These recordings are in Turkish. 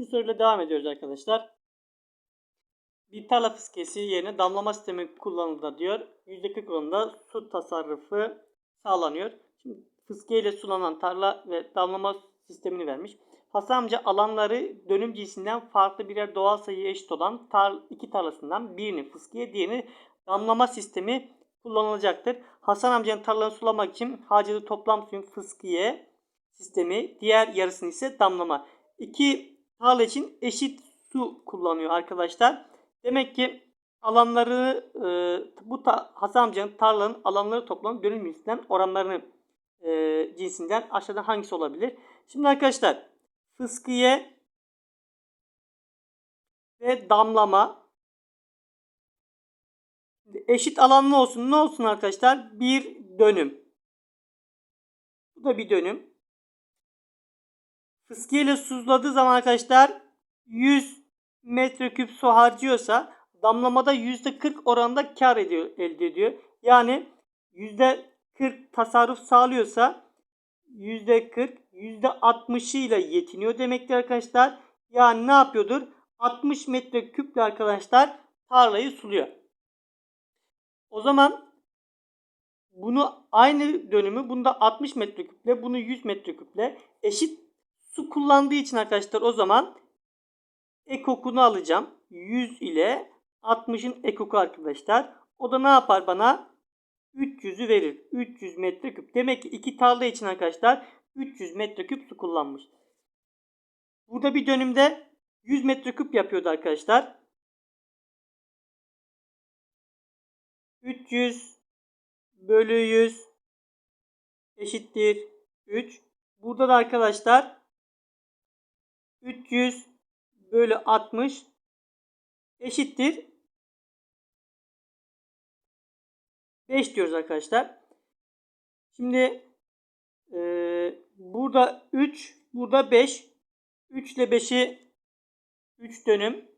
Üçüncü soruyla devam ediyoruz arkadaşlar. Bir tarla fıskiyesi yerine damlama sistemi kullanıldı diyor. %40 oranında su tasarrufu sağlanıyor. Şimdi fıskiye sulanan tarla ve damlama sistemini vermiş. Hasan amca alanları dönüm cinsinden farklı birer doğal sayıya eşit olan tar iki tarlasından birini fıskiye diğerini damlama sistemi kullanılacaktır. Hasan amcanın tarlalarını sulamak için harcadığı toplam suyun fıskiye sistemi diğer yarısını ise damlama. İki tarla için eşit su kullanıyor arkadaşlar. Demek ki alanları e, bu ta, Hasan amcanın tarlanın alanları toplam dönüm cinsinden oranlarını e, cinsinden aşağıdan hangisi olabilir? Şimdi arkadaşlar fıskiye ve damlama eşit alanlı olsun. Ne olsun arkadaşlar? Bir dönüm. Bu da bir dönüm. Fıskiye ile suzladığı zaman arkadaşlar 100 metreküp su harcıyorsa damlamada %40 oranında kar ediyor, elde ediyor. Yani %40 tasarruf sağlıyorsa %40 %60'ı ile yetiniyor demektir arkadaşlar. Yani ne yapıyordur? 60 metreküple arkadaşlar tarlayı suluyor. O zaman bunu aynı dönümü bunda 60 metreküple bunu 100 metreküple eşit su kullandığı için arkadaşlar o zaman ekokunu alacağım. 100 ile 60'ın ekoku arkadaşlar. O da ne yapar bana? 300'ü verir. 300 metreküp. Demek ki iki tarla için arkadaşlar 300 metreküp su kullanmış. Burada bir dönümde 100 metreküp yapıyordu arkadaşlar. 300 bölü 100 eşittir 3. Burada da arkadaşlar 300 bölü 60 eşittir 5 diyoruz arkadaşlar. Şimdi e, burada 3 burada 5 3 ile 5'i 3 dönüm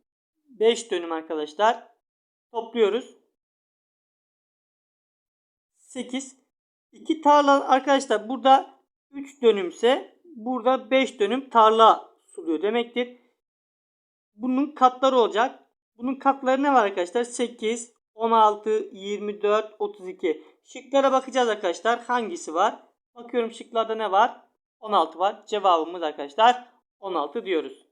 5 dönüm arkadaşlar. Topluyoruz. 8 2 tarla arkadaşlar burada 3 dönümse burada 5 dönüm tarla suluyor demektir. Bunun katları olacak. Bunun katları ne var arkadaşlar? 8, 16, 24, 32. Şıklara bakacağız arkadaşlar. Hangisi var? Bakıyorum şıklarda ne var? 16 var. Cevabımız arkadaşlar 16 diyoruz.